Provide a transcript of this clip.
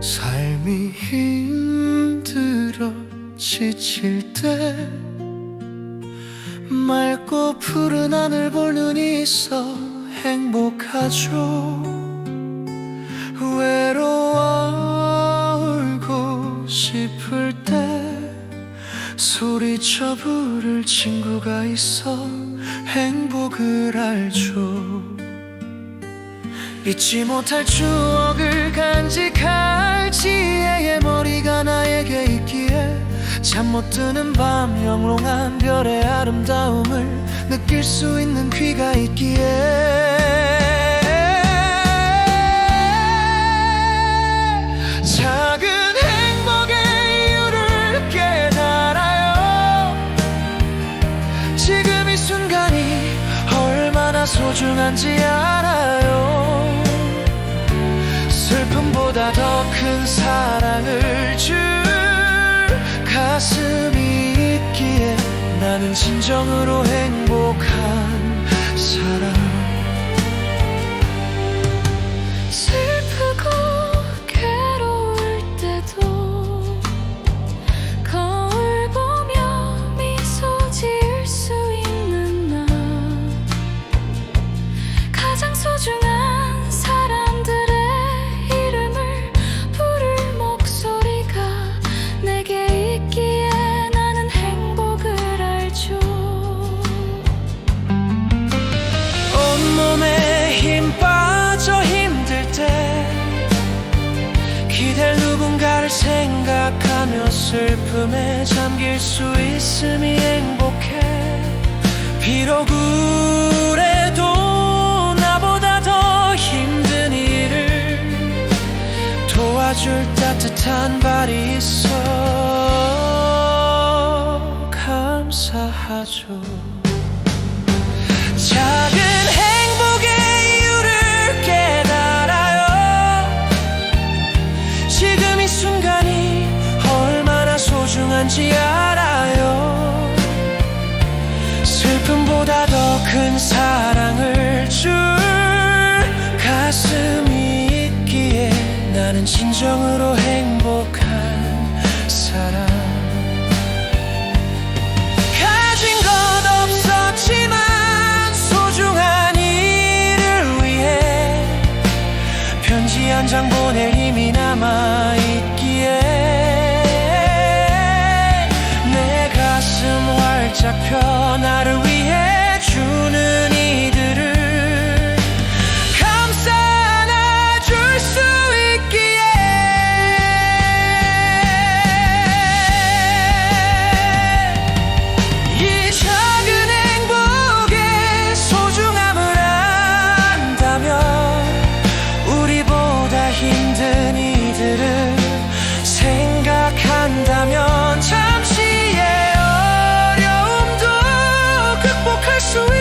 삶이 힘들어 지칠 때 맑고 푸른 하늘 볼 눈이 있어 행복하죠. 외로워 울고 싶을 때 소리쳐 부를 친구가 있어 행복을 알죠. 잊지 못할 추억을 간직할 지혜의 머리가 나에게 있기에 잠 못 드는 밤 영롱한 별의 아름다움을 느낄 수 있는 귀가 있기에 소중한지 알아요. 슬픔보다 더 큰 사랑을 줄 가슴이 있기에 나는 진정으로 행복한 누군가를 생각하며 슬픔에 잠길 수 있음이 행복해. 비록 그래도 나보다 더 힘든 일을 도와줄 따뜻한 발이 있어 감사하죠 소중한지 알아요. 슬픔보다 더 큰 사랑을 줄 가슴이 있기에 나는 진정으로 행복한 사람 생각